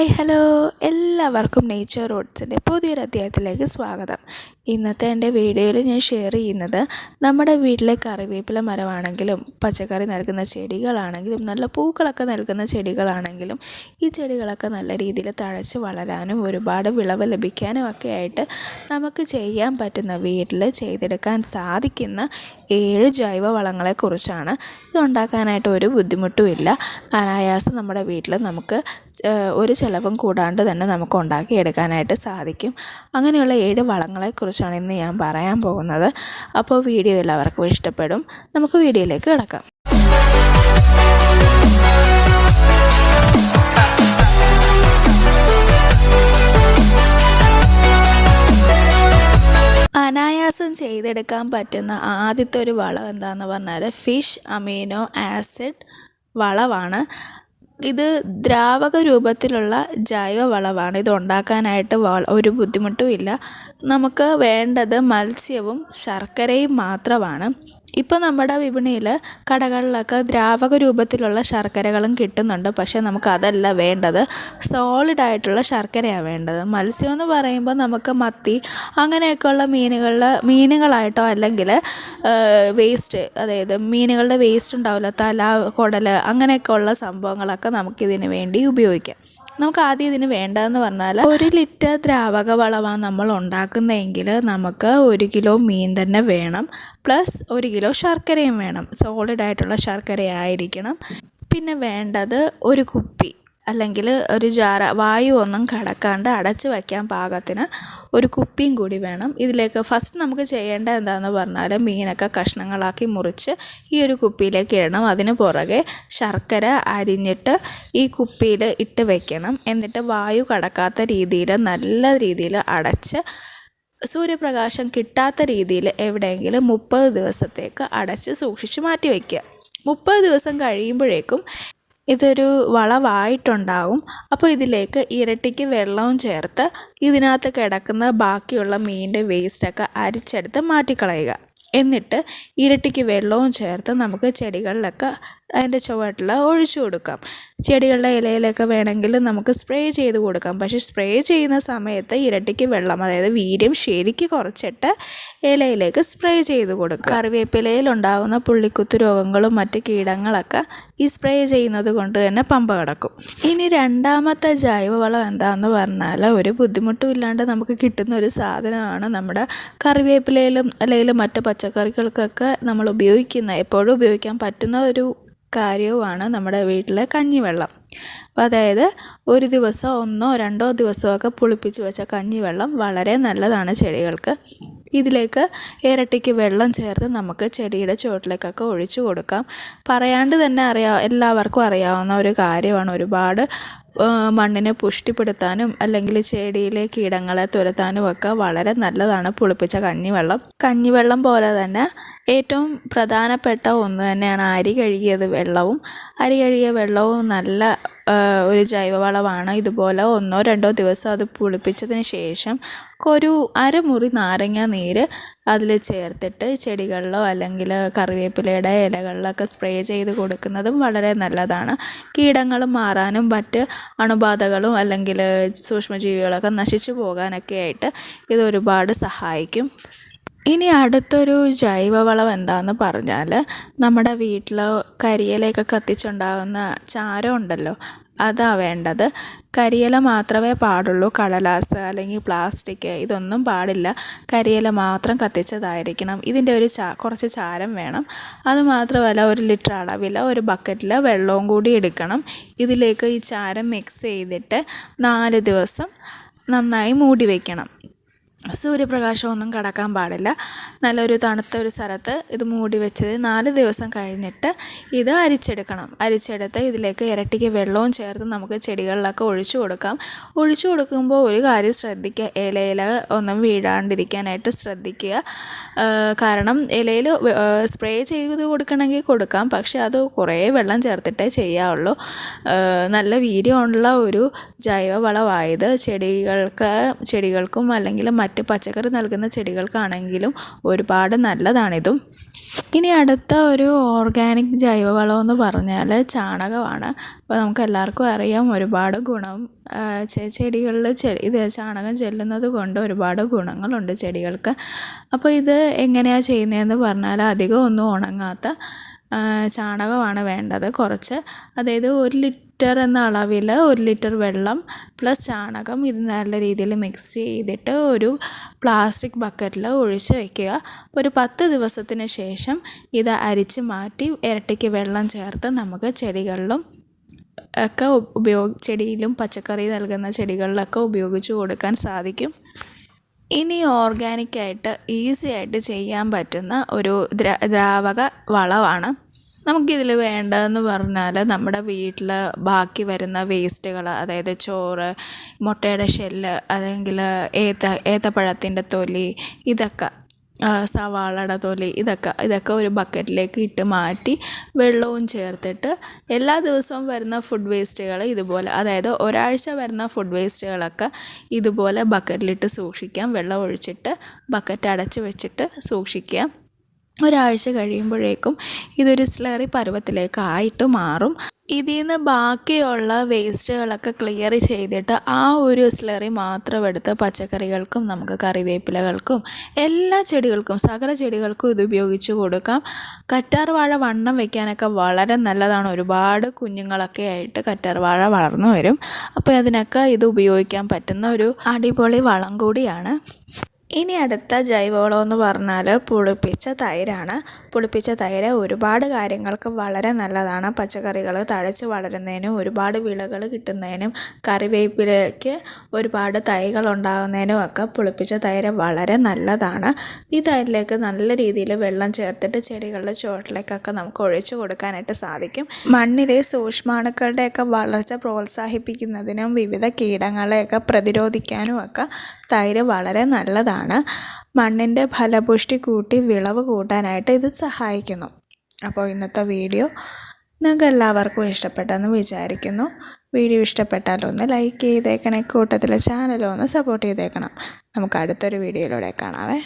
Hi hello. എല്ലാവർക്കും nature റോഡ്സിന്റെ പുതിയൊരു അധ്യായത്തിലേക്ക് സ്വാഗതം. ഇന്നത്തെ എന്റെ വീഡിയോയിൽ ഞാൻ ഷെയർ ചെയ്യുന്നത് നമ്മുടെ വീട്ടിലെ കറിവേപ്പില മരമാണെങ്കിലും പച്ചക്കറി നൽകുന്ന ചെടികളാണെങ്കിലും നല്ല പൂക്കളൊക്കെ നൽകുന്ന ചെടികളാണെങ്കിലും ഈ ചെടികളൊക്കെ നല്ല രീതിയിൽ തഴച്ച് വളരാനും ഒരുപാട് വിളവ് ലഭിക്കാനും ഒക്കെ ആയിട്ട് നമുക്ക് ചെയ്യാൻ പറ്റുന്ന വീട്ടിൽ ചെയ്തെടുക്കാൻ സാധിക്കുന്ന ഏഴ് ജൈവ വളങ്ങളെക്കുറിച്ചാണ് ഇതുണ്ടാക്കാനായിട്ട് ഒരു ബുദ്ധിമുട്ടുമില്ല അനായാസം നമ്മുടെ വീട്ടിൽ നമുക്ക് ഒരു ചിലവും കൂടാണ്ട് തന്നെ നമുക്ക് ഉണ്ടാക്കിയെടുക്കാനായിട്ട് സാധിക്കും. അങ്ങനെയുള്ള ഏഴ് വളങ്ങളെക്കുറിച്ചാണ് ഇന്ന് ഞാൻ പറയാൻ പോകുന്നത്. അപ്പോൾ വീഡിയോ എല്ലാവർക്കും ഇഷ്ടപ്പെടും. നമുക്ക് വീഡിയോയിലേക്ക് കിടക്കാം. അനായാസം ചെയ്തെടുക്കാൻ പറ്റുന്ന ആദ്യത്തെ ഒരു വളം എന്താണെന്ന് പറഞ്ഞാൽ ഫിഷ് അമീനോ ആസിഡ് വളമാണ്. ഇത് ദ്രാവക രൂപത്തിലുള്ള ജൈവ വളമാണ് ഇത് ഉണ്ടാക്കാനായിട്ട് ഒരു ബുദ്ധിമുട്ടും ഇല്ല നമുക്ക് വേണ്ടത് മത്സ്യവും ശർക്കരയും മാത്രമാണ്. ഇപ്പോൾ നമ്മുടെ വിപണിയിൽ കടകളിലൊക്കെ ദ്രാവക രൂപത്തിലുള്ള ശർക്കരകളും കിട്ടുന്നുണ്ട്. പക്ഷേ നമുക്ക് അതല്ല വേണ്ടത്. സോളിഡ് ആയിട്ടുള്ള ശർക്കരയാണ് വേണ്ടത്. മത്സ്യം എന്ന് പറയുമ്പോൾ നമുക്ക് മത്തി അങ്ങനെയൊക്കെയുള്ള മീനുകളിൽ മീനുകളായിട്ടോ അല്ലെങ്കിൽ വേസ്റ്റ് അതായത് മീനുകളുടെ വേസ്റ്റ് ഉണ്ടാവില്ല തല കുടൽ അങ്ങനെയൊക്കെ ഉള്ള സംഭവങ്ങളൊക്കെ നമുക്കിതിന് വേണ്ടി ഉപയോഗിക്കാം. നമുക്ക് ആദ്യം ഇതിന് വേണ്ടതെന്ന് പറഞ്ഞാൽ ഒരു ലിറ്റർ ദ്രാവക വളമാണ് നമ്മൾ ഉണ്ടാക്കുന്നതെങ്കിൽ നമുക്ക് ഒരു കിലോ മീൻ തന്നെ വേണം. പ്ലസ് ഒരു കിലോ ശർക്കരയും വേണം. സോളിഡ് ആയിട്ടുള്ള ശർക്കര ആയിരിക്കണം പിന്നെ വേണ്ടത് ഒരു കുപ്പി. അല്ലെങ്കിൽ ഒരു ജാറ വായു ഒന്നും കടക്കാണ്ട് അടച്ചു വയ്ക്കാൻ പാകത്തിന് ഒരു കുപ്പിയും കൂടി വേണം. ഇതിലേക്ക് ഫസ്റ്റ് നമുക്ക് ചെയ്യേണ്ട എന്താണെന്ന് പറഞ്ഞാൽ മീനൊക്കെ കഷ്ണങ്ങളാക്കി മുറിച്ച് ഈ ഒരു കുപ്പിയിലേക്ക് ഇടണം. അതിന് പുറകെ ശർക്കര അരിഞ്ഞിട്ട് ഈ കുപ്പിയിൽ ഇട്ട് വെക്കണം. എന്നിട്ട് വായു കടക്കാത്ത രീതിയിൽ നല്ല രീതിയിൽ അടച്ച് സൂര്യപ്രകാശം കിട്ടാത്ത രീതിയിൽ എവിടെയെങ്കിലും മുപ്പത് ദിവസത്തേക്ക് അടച്ച് സൂക്ഷിച്ച് മാറ്റി വയ്ക്കുക. മുപ്പത് ദിവസം കഴിയുമ്പോഴേക്കും ഇതൊരു വളവായിട്ടുണ്ടാവും. അപ്പോൾ ഇതിലേക്ക് ഇരട്ടിക്ക് വെള്ളവും ചേർത്ത് ഇതിനകത്ത് കിടക്കുന്ന ബാക്കിയുള്ള മീനിന്റെ വേസ്റ്റൊക്കെ അരിച്ചെടുത്ത് മാറ്റിക്കളയുക. എന്നിട്ട് ഇരട്ടിക്ക് വെള്ളവും ചേർത്ത് നമുക്ക് ചെടികളിലൊക്കെ അതിന്റെ ചുവട്ടിൽ ഒഴിച്ചു കൊടുക്കാം. ചെടികളുടെ ഇലയിലൊക്കെ വേണമെങ്കിൽ നമുക്ക് സ്പ്രേ ചെയ്ത് കൊടുക്കാം. പക്ഷേ സ്പ്രേ ചെയ്യുന്ന സമയത്ത് ഇരട്ടിക്ക് വെള്ളം അതായത് വീര്യം ശരിക്ക് കുറച്ചിട്ട് ഇലയിലേക്ക് സ്പ്രേ ചെയ്ത് കൊടുക്കുക. കറിവേപ്പിലയിൽ ഉണ്ടാകുന്ന പുള്ളിക്കുത്തു രോഗങ്ങളും മറ്റ് കീടങ്ങളൊക്കെ ഈ സ്പ്രേ ചെയ്യുന്നത് കൊണ്ട് തന്നെ പമ്പ കിടക്കും. ഇനി രണ്ടാമത്തെ ജൈവവളം എന്താണെന്ന് പറഞ്ഞാൽ ഒരു ബുദ്ധിമുട്ടും ഇല്ലാണ്ട് നമുക്ക് കിട്ടുന്ന ഒരു സാധനമാണ് നമ്മുടെ കറിവേപ്പിലയിലും അല്ലെങ്കിൽ മറ്റ് പച്ചക്കറികൾക്കൊക്കെ നമ്മൾ ഉപയോഗിക്കുന്ന എപ്പോഴും ഉപയോഗിക്കാൻ പറ്റുന്ന ഒരു കാര്യവുമാണ് നമ്മുടെ വീട്ടിലെ കഞ്ഞിവെള്ളം. അതായത് ഒരു ദിവസം ഒന്നോ രണ്ടോ ദിവസമൊക്കെ പുളിപ്പിച്ച് വെച്ച കഞ്ഞിവെള്ളം വളരെ നല്ലതാണ് ചെടികൾക്ക്. ഇതിലേക്ക് ഇരട്ടിക്ക് വെള്ളം ചേർത്ത് നമുക്ക് ചെടിയുടെ ചുവട്ടിലേക്കൊക്കെ ഒഴിച്ചു കൊടുക്കാം. പറയാണ്ട് തന്നെ അറിയാ എല്ലാവർക്കും അറിയാവുന്ന ഒരു കാര്യമാണ് ഒരുപാട് മണ്ണിനെ പുഷ്ടിപ്പെടുത്താനും അല്ലെങ്കിൽ ചെടിയിലെ കീടങ്ങളെ തുരത്താനും ഒക്കെ വളരെ നല്ലതാണ് പുളിപ്പിച്ച കഞ്ഞിവെള്ളം. കഞ്ഞിവെള്ളം പോലെ തന്നെ ഏറ്റവും പ്രധാനപ്പെട്ട ഒന്ന് തന്നെയാണ് അരി കഴുകിയത് വെള്ളവും. അരി കഴുകിയ വെള്ളവും നല്ല ഒരു ജൈവവളമാണ്. ഇതുപോലെ ഒന്നോ രണ്ടോ ദിവസം അത് പുളിപ്പിച്ചതിന് ശേഷം ഒരു അരമുറി നാരങ്ങ നീര് അതിൽ ചേർത്തിട്ട് ചെടികളിലോ അല്ലെങ്കിൽ കറിവേപ്പിലയുടെ ഇലകളിലൊക്കെ സ്പ്രേ ചെയ്ത് കൊടുക്കുന്നതും വളരെ നല്ലതാണ്. കീടങ്ങൾ മാറാനും മറ്റ് അണുബാധകളും അല്ലെങ്കിൽ സൂക്ഷ്മജീവികളൊക്കെ നശിച്ചു പോകാനൊക്കെ ആയിട്ട് ഇത് ഒരുപാട് സഹായിക്കും. ഇനി അടുത്തൊരു ജൈവവളം എന്താണെന്ന് പറഞ്ഞാൽ നമ്മുടെ വീട്ടിൽ കരിയിലയൊക്കെ കത്തിച്ചുണ്ടാകുന്ന ചാരം ഉണ്ടല്ലോ അതാ വേണ്ടത്. കരിയില മാത്രമേ പാടുള്ളൂ കടലാസ് അല്ലെങ്കിൽ പ്ലാസ്റ്റിക് ഇതൊന്നും പാടില്ല. കരിയില മാത്രം കത്തിച്ചതായിരിക്കണം. ഇതിന്റെ ഒരു ചാ കുറച്ച് ചാരം വേണം. അതുമാത്രമല്ല ഒരു ലിറ്റർ അളവിൽ ഒരു ബക്കറ്റിൽ വെള്ളവും കൂടി എടുക്കണം. ഇതിലേക്ക് ഈ ചാരം മിക്സ് ചെയ്തിട്ട് നാല് ദിവസം നന്നായി മൂടി വയ്ക്കണം സൂര്യപ്രകാശമൊന്നും കടക്കാൻ പാടില്ല. നല്ലൊരു തണുത്ത ഒരു സ്ഥലത്ത് ഇത് മൂടി വെച്ചത് നാല് ദിവസം കഴിഞ്ഞിട്ട് ഇത് അരിച്ചെടുക്കണം. അരിച്ചെടുത്ത് ഇതിലേക്ക് ഇരട്ടിക്ക് വെള്ളവും ചേർത്ത് നമുക്ക് ചെടികളിലൊക്കെ ഒഴിച്ചു കൊടുക്കാം. ഒഴിച്ചു കൊടുക്കുമ്പോൾ ഒരു കാര്യം ശ്രദ്ധിക്കുക. ഇലയിൽ ഒന്നും വീഴാണ്ടിരിക്കാനായിട്ട് ശ്രദ്ധിക്കുക. കാരണം ഇലയിൽ സ്പ്രേ ചെയ്ത് കൊടുക്കണമെങ്കിൽ കൊടുക്കാം. പക്ഷേ അത് കുറേ വെള്ളം ചേർത്തിട്ടേ ചെയ്യാവുള്ളൂ. നല്ല വീര്യമുള്ള ഒരു ജൈവ ജൈവവളമായത് ചെടികൾക്ക് ചെടികൾക്കും അല്ലെങ്കിൽ മറ്റ് പച്ചക്കറി നൽകുന്ന ചെടികൾക്കാണെങ്കിലും ഒരുപാട് നല്ലതാണിതും. ഇനി അടുത്ത ഒരു ഓർഗാനിക് ജൈവവളം എന്ന് പറഞ്ഞാൽ ചാണകമാണ്. അപ്പോൾ നമുക്ക് എല്ലാവർക്കും അറിയാം ഒരുപാട് ഗുണം ചെടികളിൽ ഇത് ചാണകം ചെല്ലുന്നത് കൊണ്ട് ഒരുപാട് ഗുണങ്ങളുണ്ട് ചെടികൾക്ക്. അപ്പോൾ ഇത് എങ്ങനെയാണ് ചെയ്യുന്നതെന്ന് പറഞ്ഞാൽ അധികം ഒന്നും ഉണങ്ങാത്ത ചാണകമാണ് വേണ്ടത് കുറച്ച്. അതായത് ഒരു ലിറ്റർ എന്ന അളവിൽ ഒരു ലിറ്റർ വെള്ളം പ്ലസ് ചാണകം ഇത് നല്ല രീതിയിൽ മിക്സ് ചെയ്തിട്ട് ഒരു പ്ലാസ്റ്റിക് ബക്കറ്റിൽ ഒഴിച്ച് വയ്ക്കുക ഒരു പത്ത് ദിവസത്തിന് ശേഷം ഇത് അരിച്ച് മാറ്റി ഇരട്ടിക്ക് വെള്ളം ചേർത്ത് നമുക്ക് ചെടികളിലും ഒക്കെ ഉപയോഗ ചെടിയിലും പച്ചക്കറി നൽകുന്ന ചെടികളിലൊക്കെ ഉപയോഗിച്ച് കൊടുക്കാൻ സാധിക്കും. ഇനി ഓർഗാനിക്കായിട്ട് ഈസി ആയിട്ട് ചെയ്യാൻ പറ്റുന്ന ഒരു ദ്രാവക വളമാണ് നമുക്കിതിൽ വേണ്ടതെന്ന് പറഞ്ഞാൽ നമ്മുടെ വീട്ടിൽ ബാക്കി വരുന്ന വേസ്റ്റുകൾ അതായത് ചോറ് മുട്ടയുടെ ഷെല്ല് അല്ലെങ്കിൽ ഏത്ത ഏത്തപ്പഴത്തിന്റെ തൊലി ഇതൊക്കെ സവാളയുടെ തൊലി ഇതൊക്കെ ഇതൊക്കെ ഒരു ബക്കറ്റിലേക്ക് ഇട്ട് മാറ്റി വെള്ളവും ചേർത്തിട്ട് എല്ലാ ദിവസവും വരുന്ന ഫുഡ് വേസ്റ്റുകൾ ഇതുപോലെ അതായത് ഒരാഴ്ച വരുന്ന ഫുഡ് വേസ്റ്റുകളൊക്കെ ഇതുപോലെ ബക്കറ്റിലിട്ട് സൂക്ഷിക്കാം. വെള്ളം ഒഴിച്ചിട്ട് ബക്കറ്റ് അടച്ച് വെച്ചിട്ട് സൂക്ഷിക്കുക ഒരാഴ്ച കഴിയുമ്പോഴേക്കും ഇതൊരു സ്ലറി പരുവത്തിലേക്ക് ആയിട്ട് മാറും. ഇതിൽ നിന്ന് ബാക്കിയുള്ള വേസ്റ്റുകളൊക്കെ ക്ലിയർ ചെയ്തിട്ട് ആ ഒരു സ്ലറി മാത്രം എടുത്ത് പച്ചക്കറികൾക്കും നമുക്ക് കറിവേപ്പിലകൾക്കും എല്ലാ ചെടികൾക്കും സകല ചെടികൾക്കും ഇത് ഉപയോഗിച്ച് കൊടുക്കാം. കറ്റാർവാഴ വണ്ണം വെക്കാനൊക്കെ വളരെ നല്ലതാണ്. ഒരുപാട് കുഞ്ഞുങ്ങളൊക്കെ ആയിട്ട് കറ്റാർവാഴ വളർന്നു വരും. അപ്പോൾ അതിനൊക്കെ ഇത് ഉപയോഗിക്കാൻ പറ്റുന്ന ഒരു അടിപൊളി വളം കൂടിയാണ്. ഇനി അടുത്ത ജൈവവളം എന്ന് പറഞ്ഞാൽ പുളിപ്പിച്ച തൈരാണ്. പുളിപ്പിച്ച തൈര് ഒരുപാട് കാര്യങ്ങൾക്ക് വളരെ നല്ലതാണ്. പച്ചക്കറികൾ തഴച്ച് വളരുന്നതിനും ഒരുപാട് വിളകൾ കിട്ടുന്നതിനും കറിവേപ്പിലേക്ക് ഒരുപാട് തൈകൾ ഉണ്ടാകുന്നതിനും ഒക്കെ പുളിപ്പിച്ച തൈര് വളരെ നല്ലതാണ്. ഈ തൈരിലേക്ക് നല്ല രീതിയിൽ വെള്ളം ചേർത്തിട്ട് ചെടികളുടെ ചുവട്ടിലേക്കൊക്കെ നമുക്ക് ഒഴിച്ചു കൊടുക്കാനായിട്ട് സാധിക്കും. മണ്ണിലെ സൂക്ഷ്മാണുക്കളുടെയൊക്കെ വളർച്ച പ്രോത്സാഹിപ്പിക്കുന്നതിനും വിവിധ കീടങ്ങളെയൊക്കെ പ്രതിരോധിക്കാനും ഒക്കെ തൈര് വളരെ നല്ലതാണ്. മണ്ണിന്റെ ഫലപുഷ്ടി കൂട്ടി വിളവ് കൂട്ടാനായിട്ട് ഇത് സഹായിക്കുന്നു. അപ്പോൾ ഇന്നത്തെ വീഡിയോ നിങ്ങൾക്ക് എല്ലാവർക്കും ഇഷ്ടപ്പെട്ടെന്ന് വിചാരിക്കുന്നു. വീഡിയോ ഇഷ്ടപ്പെട്ടാലൊന്ന് ലൈക്ക് ചെയ്തേക്കണേ. കൂട്ടത്തിലെ ചാനലൊന്ന് സപ്പോർട്ട് ചെയ്തേക്കണം. നമുക്ക് അടുത്തൊരു വീഡിയോയിലൂടെ കാണാവേ.